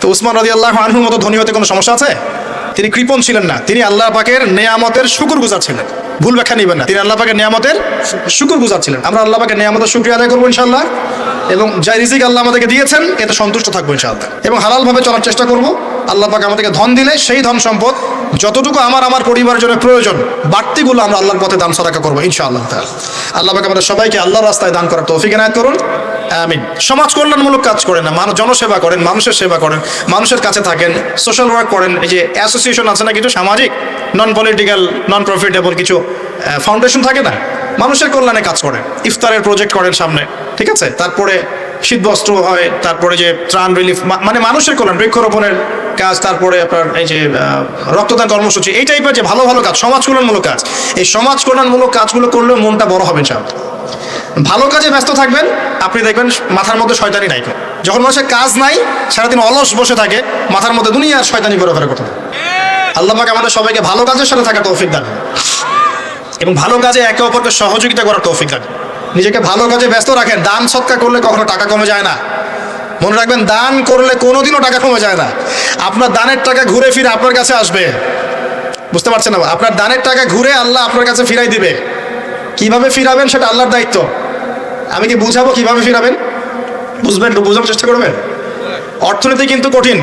তো উসমান রাজি আল্লাহ আনহুর মতো ধনী হতে কোনো সমস্যা আছে? তিনি কৃপণ ছিলেন না। তিনি আল্লাহ পাকের নেয়ামতের শুকুর গুজার ছিলেন। ভুল ব্যাখ্যা নেবেন না। তিনি আল্লাহ পাকের নিয়ামতের শুকুর গুজার ছিলেন। আমরা আল্লাহ পাকে নিয়ামতের শুক্রিয়া আদায় করব ইনশাল্লাহ এবং যাই রিজিক আল্লাহ আমাদেরকে দিয়েছেন, এতে সন্তুষ্ট থাকব ইনশাআল্লাহ। এবং হালালভাবে চলার চেষ্টা করব। আল্লাহ পাকে আমাদেরকে ধন দিলে সেই ধন সম্পদ যতটুকু আমার আমার পরিবারের জন্য প্রয়োজন, বাড়তিগুলো আমরা আল্লাহর পথে দান সরাকা করব তাআলা। আল্লাহ পাক আমাদের সবাইকে আল্লাহর রাস্তায় দান করার তৌফিক এনায়ত করুন। আমিন। সমাজ কল্যাণমূলক কাজ করেন না মানুষ জনসেবা করেন, মানুষের সেবা করেন, মানুষের কাছে থাকেন, সোশ্যাল ওয়ার্ক করেন, এই যে অ্যাসোসিয়েশন আছে না কিছু সামাজিক নন পলিটিক্যাল নন প্রফিটেবল কিছু ফাউন্ডেশন থাকে না? মানুষের কল্যাণে কাজ করেন ইফতারের প্রজেক্ট করেন সামনে, ঠিক আছে? তারপরে শীতবস্ত্র হয়, তারপরে যে ত্রাণ রিলিফ মানে মানুষের কল্যাণ, বৃক্ষরোপণের কাজ, তারপরে আপনার এই যে রক্তদান কর্মসূচি, এই টাইপের যে ভালো ভালো কাজ, সমাজ কল্যাণমূলক কাজ, এই সমাজ কল্যাণমূলক কাজগুলো করলে মনটা বড় হবে, ইনশাআল্লাহ। ভালো কাজে ব্যস্ত থাকবেন, আপনি দেখবেন মাথার মধ্যে শয়তানি নাই যখন মানুষের কাজ নাই, সারাদিন অলস বসে থাকে, মাথার মধ্যে দুনিয়ার শয়তানি করে ফেরার কথা আল্লাহ পাক আমাদের সবাইকে ভালো কাজের সাথে থাকার তৌফিক দান এবং ভালো কাজে একে অপরকে সহযোগিতা করার তৌফিক দান। নিজেকে ভালো কাজে ব্যস্ত রাখেন, দান সৎকার করলে কখনো টাকা কমে যায় না। মনে রাখবেন, দান করলে কোনোদিনও টাকা কমে যায় না। আপনার দানের টাকা ঘুরে ফিরে আপনার কাছে আসবে। বুঝতে পারছেন না? আপনার দানের টাকা ঘুরে আল্লাহ আপনার কাছে ফিরাই দিবে। কীভাবে ফিরাবেন সেটা আল্লাহর দায়িত্ব। আমি কি বুঝাবো কীভাবে ফিরাবেন? বুঝবেন বোঝানোর চেষ্টা করবেন? অর্থনীতি কিন্তু কঠিন।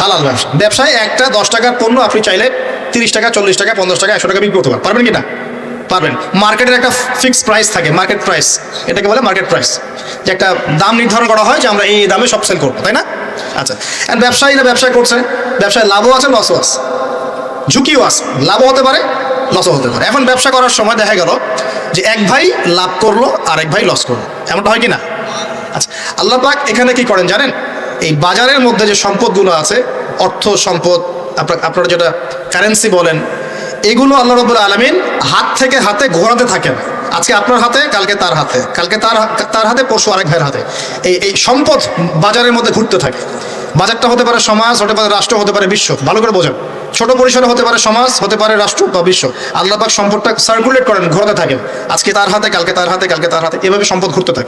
হালাল ব্যবসা। ব্যবসায় একটা দশ টাকার পণ্য আপনি চাইলে তিরিশ টাকা, চল্লিশ টাকা, পঞ্চাশ টাকা, একশো টাকা বিক্রি করতে পারবেন কি না? পারবেন। মার্কেটের একটা ফিক্সড প্রাইস থাকে মার্কেট প্রাইস এটাকে বলে মার্কেট প্রাইস যে একটা দাম নির্ধারণ করা হয় যে আমরা এই দামে সব সেল করব, তাই না? আচ্ছা। আর ব্যবসায়ীরা ব্যবসা করছে। ব্যবসায় লাভও আছে লসও আছে। ঝুঁকিও আছে। লাভও হতে পারে লসও হতে পারে। এখন ব্যবসা করার সময় দেখা গেল যে এক ভাই লাভ করল আর এক ভাই লস করল। এমনটা হয় কি না? আচ্ছা। আল্লাহ পাক এখানে কি করেন জানেন? এই বাজারের মধ্যে যে সম্পদগুলো আছে, অর্থ সম্পদ, আপনার, আপনারা যেটা কারেন্সি বলেন, এগুলো আল্লাহ রবুল আলমিন হাত থেকে হাতে ঘোরাতে থাকেন। আজকে আপনার হাতে, কালকে তার হাতে। কালকে তার তার হাতে পশু আরেক ভাইয়ের হাতে। এই এই সম্পদ বাজারের মধ্যে ঘুরতে থাকে। বাজারটা হতে পারে সমাজ, হতে পারে রাষ্ট্র, হতে পারে বিশ্ব। ভালো করে বোঝেন। ছোট পরিসরে হতে পারে সমাজ, হতে পারে রাষ্ট্র বা বিশ্ব। আল্লাহ পাক সম্পদটা সার্কুলেট করেন, ঘোরাতে থাকেন। আজকে তার হাতে, কালকে তার হাতে, কালকে তার হাতে। এভাবে সম্পদ ঘুরতে থাকে।